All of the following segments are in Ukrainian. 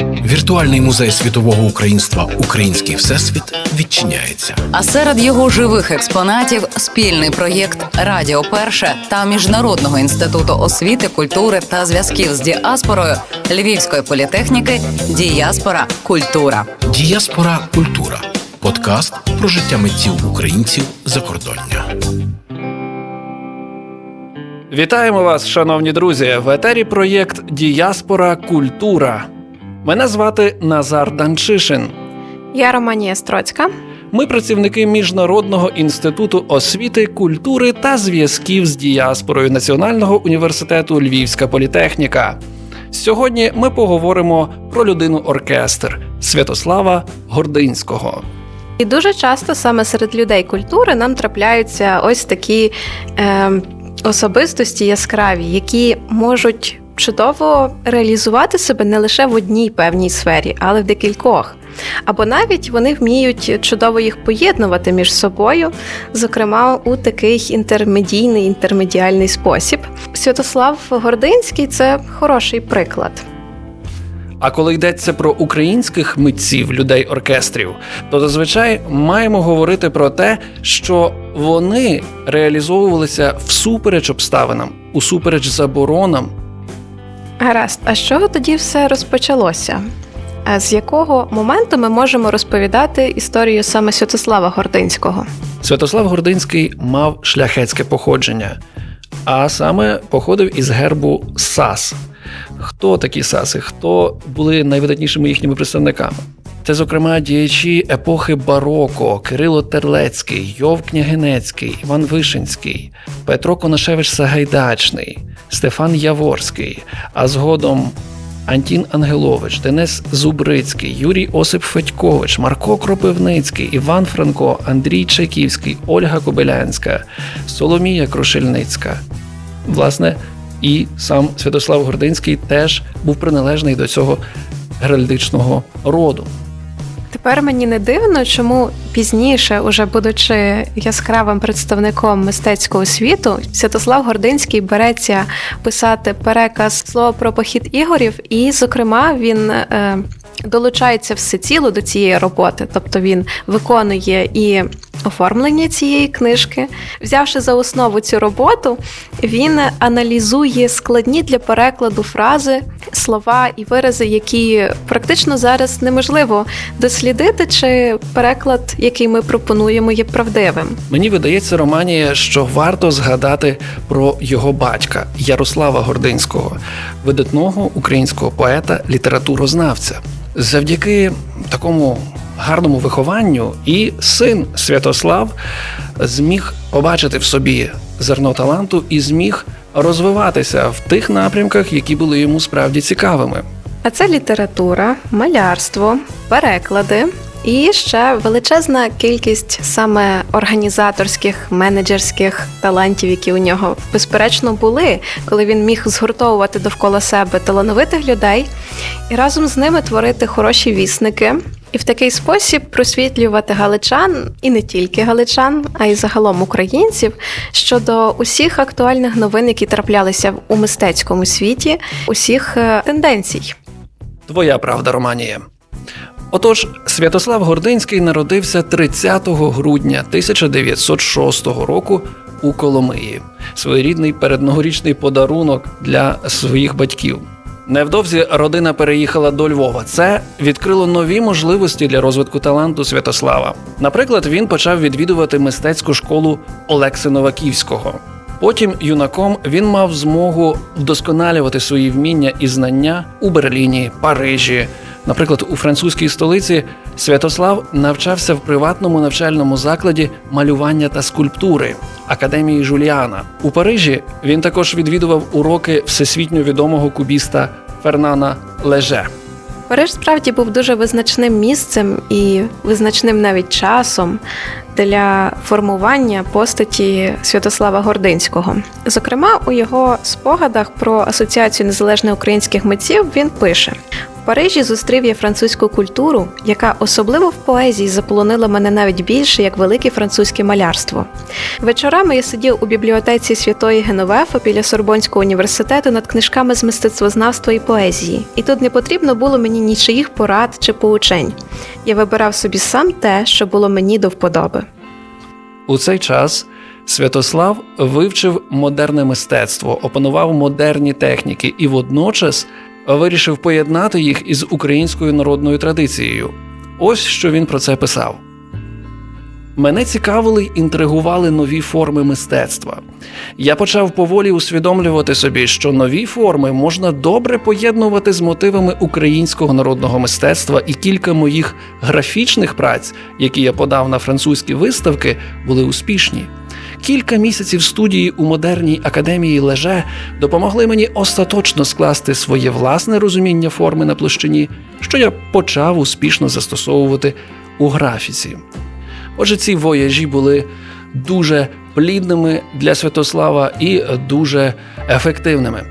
Віртуальний музей світового українства Український всесвіт відчиняється. А серед його живих експонатів спільний проєкт Радіо Перше та Міжнародного інституту освіти, культури та зв'язків з діаспорою Львівської політехніки Діаспора Культура. Діаспора культура подкаст про життя митців українців закордоння. Вітаємо вас, шановні друзі! В етері проєкт Діаспора Культура. Мене звати Назар Данчишин. Я Романія Строцька. Ми працівники Міжнародного інституту освіти, культури та зв'язків з діаспорою Національного університету Львівська політехніка. Сьогодні ми поговоримо про людину оркестр Святослава Гординського. І дуже часто саме серед людей культури нам трапляються ось такі е, особистості яскраві, які можуть чудово реалізувати себе не лише в одній певній сфері, але в декількох. Або навіть вони вміють чудово їх поєднувати між собою, зокрема у такий інтермедійний інтермедіальний спосіб. Святослав Гординський це хороший приклад. А коли йдеться про українських митців, людей оркестрів, то зазвичай маємо говорити про те, що вони реалізовувалися всупереч обставинам, усупереч заборонам. Гаразд, а з чого тоді все розпочалося? А з якого моменту ми можемо розповідати історію саме Святослава Гординського? Святослав Гординський мав шляхетське походження, а саме походив із гербу САС. Хто такі САСи? Хто були найвидатнішими їхніми представниками? Це, зокрема, діячі епохи бароко, Кирило Терлецький, Йов Княгинецький, Іван Вишинський, Петро Конашевич Сагайдачний, Стефан Яворський, а згодом Антін Ангелович, Денис Зубрицький, Юрій Осип Федькович, Марко Кропивницький, Іван Франко, Андрій Чайківський, Ольга Кобилянська, Соломія Крушельницька. Власне, і сам Святослав Гординський теж був приналежний до цього геральдичного роду. Тепер мені не дивно, чому пізніше, уже будучи яскравим представником мистецького світу, Святослав Гординський береться писати переказ слова про похід ігорів, і, зокрема, він. Е, Долучається всеціло до цієї роботи, тобто він виконує і оформлення цієї книжки. Взявши за основу цю роботу, він аналізує складні для перекладу фрази, слова і вирази, які практично зараз неможливо дослідити, чи переклад, який ми пропонуємо, є правдивим. Мені видається, Романія, що варто згадати про його батька Ярослава Гординського, видатного українського поета, літературознавця. Завдяки такому гарному вихованню і син Святослав зміг побачити в собі зерно таланту і зміг розвиватися в тих напрямках, які були йому справді цікавими. А це література, малярство, переклади. І ще величезна кількість саме організаторських менеджерських талантів, які у нього безперечно були, коли він міг згуртовувати довкола себе талановитих людей і разом з ними творити хороші вісники. І в такий спосіб просвітлювати галичан і не тільки галичан, а й загалом українців щодо усіх актуальних новин, які траплялися у мистецькому світі, усіх е, тенденцій. Твоя правда, Романія. Отож, Святослав Гординський народився 30 грудня 1906 року у Коломиї. Своєрідний передногорічний подарунок для своїх батьків. Невдовзі родина переїхала до Львова. Це відкрило нові можливості для розвитку таланту Святослава. Наприклад, він почав відвідувати мистецьку школу Олекси Новаківського. Потім юнаком він мав змогу вдосконалювати свої вміння і знання у Берліні, Парижі. Наприклад, у французькій столиці Святослав навчався в приватному навчальному закладі малювання та скульптури Академії Жуліана. У Парижі він також відвідував уроки всесвітньо відомого кубіста Фернана Леже. Париж справді був дуже визначним місцем і визначним навіть часом для формування постаті Святослава Гординського. Зокрема, у його спогадах про асоціацію незалежних українських митців він пише: Парижі зустрів я французьку культуру, яка особливо в поезії заполонила мене навіть більше як велике французьке малярство. Вечорами я сидів у бібліотеці святої Геновефа біля Сорбонського університету над книжками з мистецтвознавства і поезії, і тут не потрібно було мені нічиїх порад чи поучень. Я вибирав собі сам те, що було мені до вподоби. У цей час Святослав вивчив модерне мистецтво, опанував модерні техніки і водночас вирішив поєднати їх із українською народною традицією. Ось що він про це писав. Мене цікавили й інтригували нові форми мистецтва. Я почав поволі усвідомлювати собі, що нові форми можна добре поєднувати з мотивами українського народного мистецтва, і кілька моїх графічних праць, які я подав на французькі виставки, були успішні. Кілька місяців студії у модерній академії Леже допомогли мені остаточно скласти своє власне розуміння форми на площині, що я почав успішно застосовувати у графіці. Отже, ці вояжі були дуже плідними для Святослава і дуже ефективними.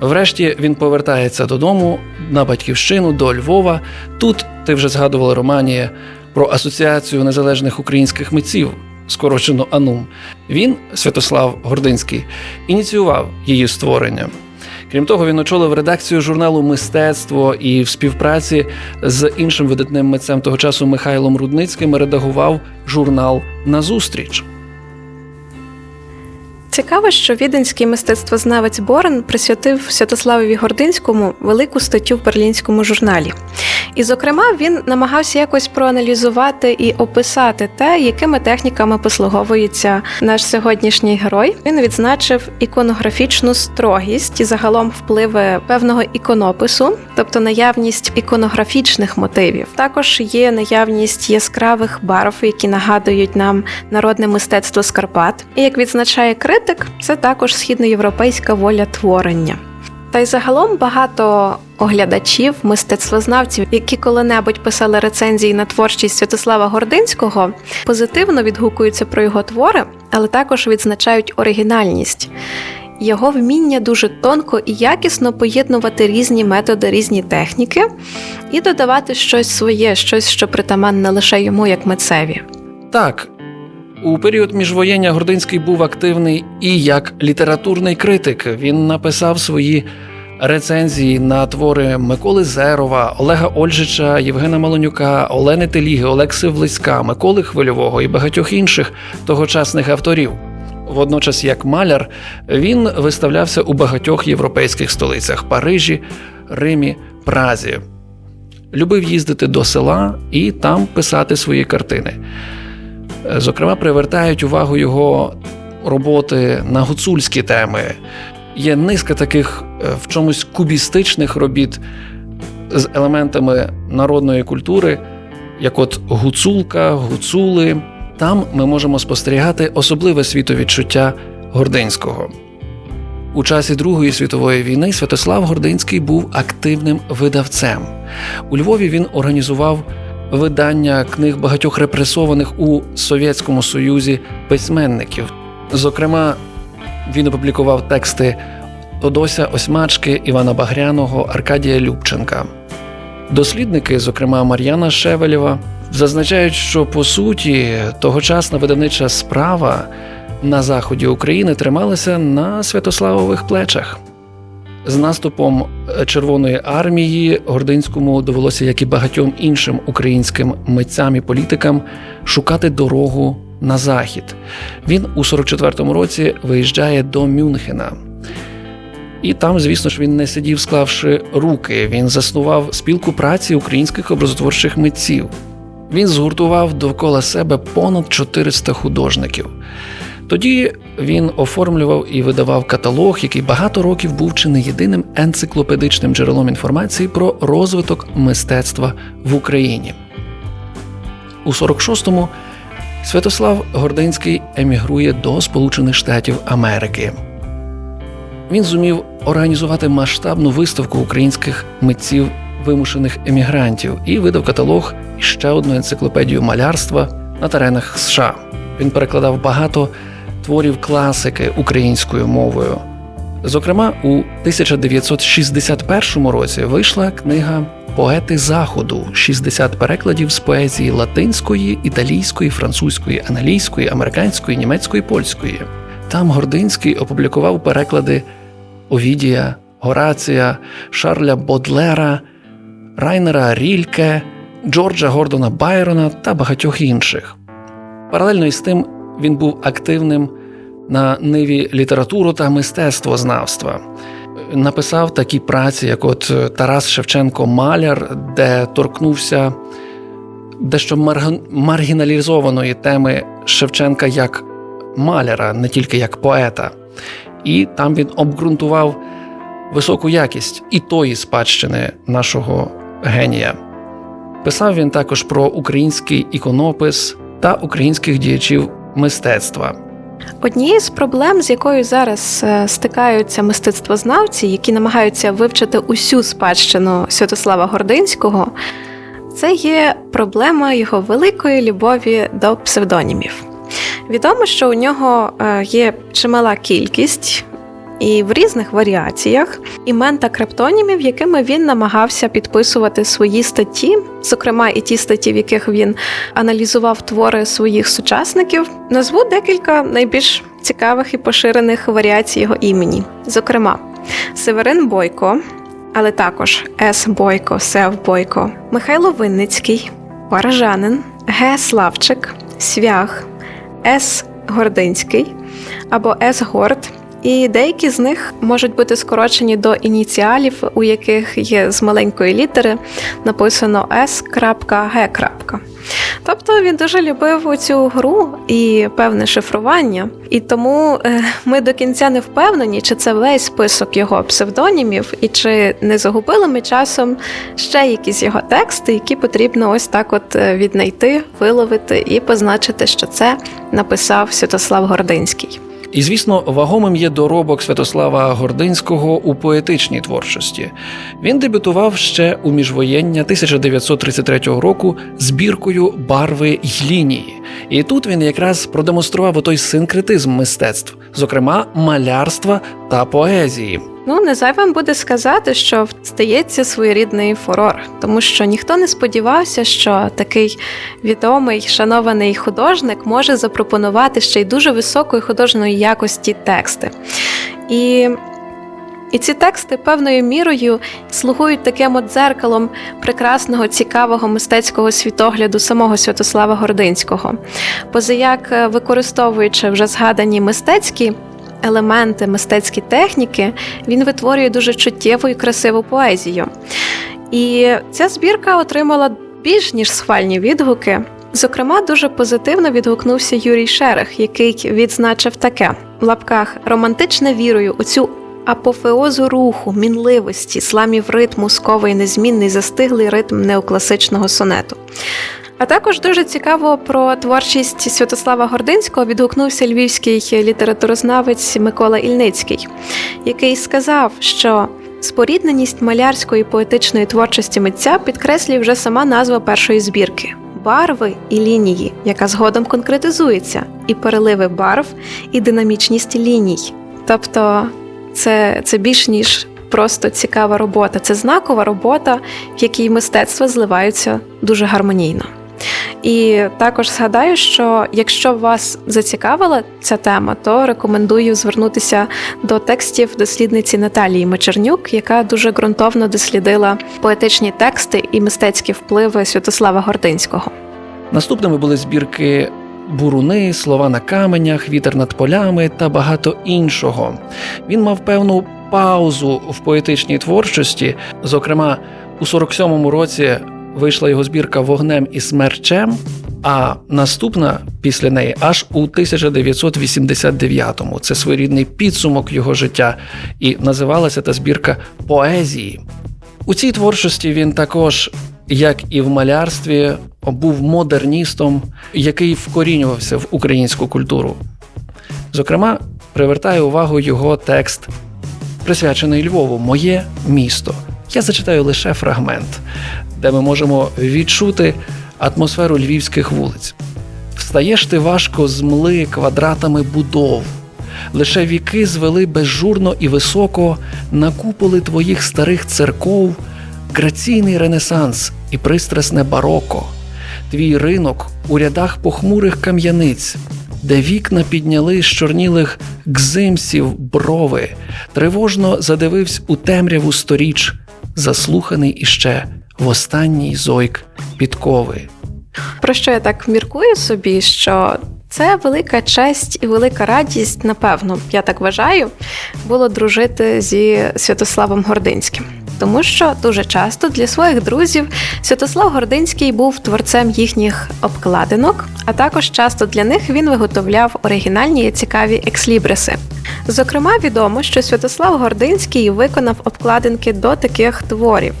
Врешті він повертається додому на батьківщину до Львова. Тут ти вже згадувала Романія про асоціацію незалежних українських митців, скорочено АНУМ. Він, Святослав Гординський, ініціював її створення. Крім того, він очолив редакцію журналу Мистецтво і в співпраці з іншим видатним митцем того часу Михайлом Рудницьким редагував журнал Назустріч. Цікаво, що віденський мистецтвознавець Борен присвятив Святославові Гординському велику статтю в берлінському журналі. І, зокрема, він намагався якось проаналізувати і описати те, якими техніками послуговується наш сьогоднішній герой. Він відзначив іконографічну строгість і загалом впливи певного іконопису, тобто наявність іконографічних мотивів. Також є наявність яскравих барв, які нагадують нам народне мистецтво Скарпат. І як відзначає критик, це також східноєвропейська воля творення. Та й загалом багато оглядачів, мистецтвознавців, які коли-небудь писали рецензії на творчість Святослава Гординського, позитивно відгукуються про його твори, але також відзначають оригінальність. Його вміння дуже тонко і якісно поєднувати різні методи, різні техніки і додавати щось своє, щось, що притаманне лише йому як митцеві. Так, у період міжвоєння Гординський був активний і як літературний критик. Він написав свої рецензії на твори Миколи Зерова, Олега Ольжича, Євгена Малонюка, Олени Теліги, Олекси Влиська, Миколи Хвильового і багатьох інших тогочасних авторів. Водночас, як маляр, він виставлявся у багатьох європейських столицях Парижі, Римі, Празі. Любив їздити до села і там писати свої картини. Зокрема, привертають увагу його роботи на гуцульські теми. Є низка таких е, в чомусь кубістичних робіт з елементами народної культури, як от гуцулка, гуцули. Там ми можемо спостерігати особливе світовідчуття Гординського. У часі Другої світової війни Святослав Гординський був активним видавцем. У Львові він організував видання книг багатьох репресованих у Совєтському Союзі письменників. Зокрема, він опублікував тексти Тодося Осьмачки, Івана Багряного, Аркадія Любченка. Дослідники, зокрема Мар'яна Шевелєва, зазначають, що по суті тогочасна видавнича справа на заході України трималася на Святославових плечах. З наступом Червоної армії Гординському довелося, як і багатьом іншим українським митцям і політикам, шукати дорогу на захід. Він у 44-му році виїжджає до Мюнхена. І там, звісно ж, він не сидів, склавши руки. Він заснував спілку праці українських образотворчих митців. Він згуртував довкола себе понад 400 художників. Тоді він оформлював і видавав каталог, який багато років був чи не єдиним енциклопедичним джерелом інформації про розвиток мистецтва в Україні. У 46-му Святослав Гординський емігрує до Сполучених Штатів Америки. Він зумів організувати масштабну виставку українських митців вимушених емігрантів і видав каталог і ще одну енциклопедію малярства на теренах США. Він перекладав багато творів класики українською мовою. Зокрема, у 1961 році вийшла книга Поети Заходу 60 перекладів з поезії латинської, італійської, французької, англійської, американської, німецької, польської. Там Гординський опублікував переклади Овідія, Горація, Шарля Бодлера, Райнера Рільке, Джорджа Гордона Байрона та багатьох інших. Паралельно із тим він був активним на ниві літературу та мистецтвознавства. Написав такі праці, як от Тарас Шевченко Маляр, де торкнувся дещо маргіналізованої теми Шевченка як маляра, не тільки як поета. І там він обґрунтував високу якість і тої спадщини нашого генія. Писав він також про український іконопис та українських діячів мистецтва. Однією з проблем, з якою зараз е, стикаються мистецтвознавці, які намагаються вивчити усю спадщину Святослава Гординського, це є проблема його великої любові до псевдонімів. Відомо, що у нього е, є чимала кількість і в різних варіаціях імен та криптонімів, якими він намагався підписувати свої статті, зокрема і ті статті, в яких він аналізував твори своїх сучасників. Назву декілька найбільш цікавих і поширених варіацій його імені. Зокрема, Северин Бойко, але також С. Бойко, Сев Бойко, Михайло Винницький, Варажанин, Г. Славчик, Свях, С. Гординський або С. Горд. І деякі з них можуть бути скорочені до ініціалів, у яких є з маленької літери написано S.G. Тобто він дуже любив цю гру і певне шифрування, і тому е, ми до кінця не впевнені, чи це весь список його псевдонімів, і чи не загубили ми часом ще якісь його тексти, які потрібно ось так от е, віднайти, виловити і позначити, що це написав Святослав Гординський. І, звісно, вагомим є доробок Святослава Гординського у поетичній творчості. Він дебютував ще у міжвоєння 1933 року збіркою барви й лінії. І тут він якраз продемонстрував той синкретизм мистецтв, зокрема малярства та поезії. Ну, не зайвим буде сказати, що стається своєрідний фурор, тому що ніхто не сподівався, що такий відомий шанований художник може запропонувати ще й дуже високої художньої якості тексти. І і ці тексти певною мірою слугують таким от дзеркалом прекрасного, цікавого мистецького світогляду самого Святослава Гординського. Позаяк, використовуючи вже згадані мистецькі елементи, мистецькі техніки, він витворює дуже чуттєву і красиву поезію. І ця збірка отримала більш ніж схвальні відгуки. Зокрема, дуже позитивно відгукнувся Юрій Шерех, який відзначив таке в лапках романтична вірою у цю апофеозу руху, мінливості, сламів ритму, сковий незмінний застиглий ритм неокласичного сонету. А також дуже цікаво про творчість Святослава Гординського відгукнувся львівський літературознавець Микола Ільницький, який сказав, що спорідненість малярської поетичної творчості митця підкреслює вже сама назва першої збірки барви і лінії, яка згодом конкретизується, і переливи барв, і динамічність ліній. Тобто це, це більш ніж просто цікава робота, це знакова робота, в якій мистецтво зливаються дуже гармонійно. І також згадаю, що якщо вас зацікавила ця тема, то рекомендую звернутися до текстів дослідниці Наталії Мечернюк, яка дуже ґрунтовно дослідила поетичні тексти і мистецькі впливи Святослава Гординського. Наступними були збірки Буруни, слова на каменях, вітер над полями та багато іншого. Він мав певну паузу в поетичній творчості. Зокрема, у 47-му році вийшла його збірка Вогнем і смерчем. А наступна після неї аж у 1989-му. Це своєрідний підсумок його життя, і називалася та збірка поезії. У цій творчості він також, як і в малярстві, був модерністом, який вкорінювався в українську культуру. Зокрема, привертає увагу його текст, присвячений Львову Моє місто. Я зачитаю лише фрагмент, де ми можемо відчути атмосферу львівських вулиць. Встаєш ти важко з мли квадратами будов, лише віки звели безжурно і високо на куполи твоїх старих церков, граційний ренесанс і пристрасне бароко, твій ринок у рядах похмурих кам'яниць, де вікна підняли з чорнілих гзимсів брови, тривожно задивився у темряву сторіч, заслуханий іще в останній зойк підкови. Про що я так міркую собі, що це велика честь і велика радість, напевно, я так вважаю, було дружити зі Святославом Гординським. Тому що дуже часто для своїх друзів Святослав Гординський був творцем їхніх обкладинок, а також часто для них він виготовляв оригінальні і цікаві екслібриси. Зокрема, відомо, що Святослав Гординський виконав обкладинки до таких творів.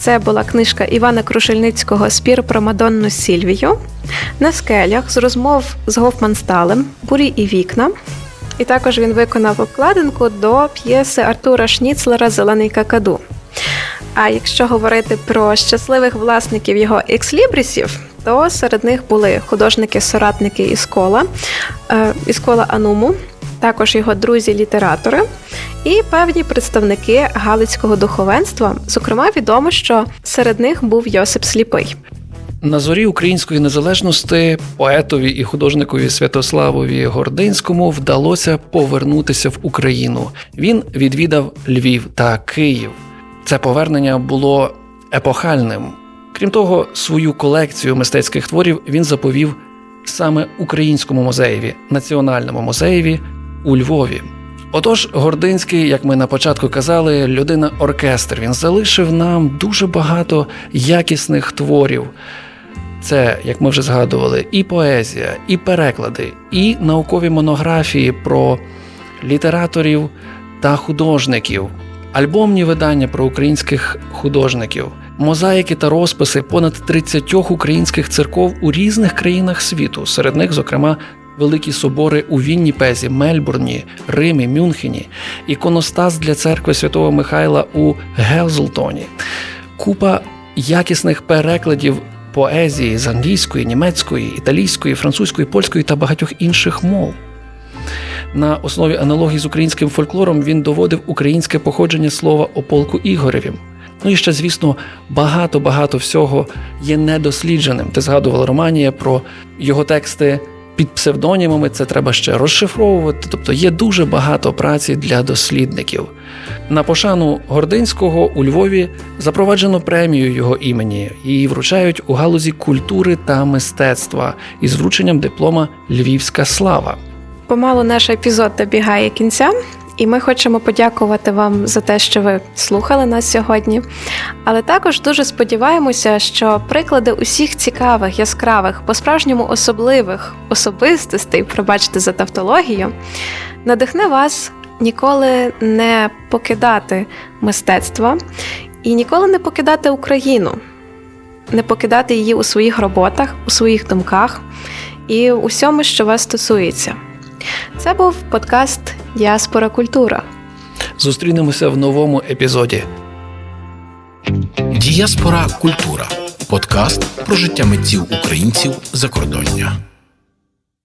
Це була книжка Івана Крушельницького Спір про Мадонну Сільвію на скелях з розмов з Гофмансталем, бурі і вікна. І також він виконав обкладинку до п'єси Артура Шніцлера Зелений какаду. А якщо говорити про щасливих власників його екслібрісів, то серед них були художники-соратники Іскола, е, Іскола Ануму, також його друзі-літератори і певні представники галицького духовенства. Зокрема, відомо, що серед них був Йосип Сліпий. На зорі української незалежності поетові і художникові Святославові Гординському вдалося повернутися в Україну. Він відвідав Львів та Київ. Це повернення було епохальним. Крім того, свою колекцію мистецьких творів він заповів саме українському музеєві, національному музеєві у Львові. Отож, Гординський, як ми на початку казали, людина оркестр. Він залишив нам дуже багато якісних творів. Це, як ми вже згадували, і поезія, і переклади, і наукові монографії про літераторів та художників, альбомні видання про українських художників, мозаїки та розписи понад 30 українських церков у різних країнах світу, серед них, зокрема, великі собори у Вінніпезі, Мельбурні, Римі, Мюнхені, іконостас для церкви святого Михайла у Гелзлтоні, купа якісних перекладів поезії з англійської, німецької, італійської, французької, польської та багатьох інших мов. На основі аналогії з українським фольклором він доводив українське походження слова о полку Ігоревім. Ну і ще, звісно, багато-багато всього є недослідженим. Ти згадувала Романія про його тексти під псевдонімами, це треба ще розшифровувати. Тобто є дуже багато праці для дослідників. На пошану Гординського у Львові запроваджено премію його імені. Її вручають у галузі культури та мистецтва із врученням диплома Львівська слава. Помалу наш епізод добігає кінця, і ми хочемо подякувати вам за те, що ви слухали нас сьогодні. Але також дуже сподіваємося, що приклади усіх цікавих, яскравих, по-справжньому особливих особистостей, пробачте за тавтологію, надихне вас ніколи не покидати мистецтво і ніколи не покидати Україну, не покидати її у своїх роботах, у своїх думках і у всьому, що вас стосується. Це був подкаст Діаспора Культура. Зустрінемося в новому епізоді. Діаспора Культура подкаст про життя митців українців закордоння.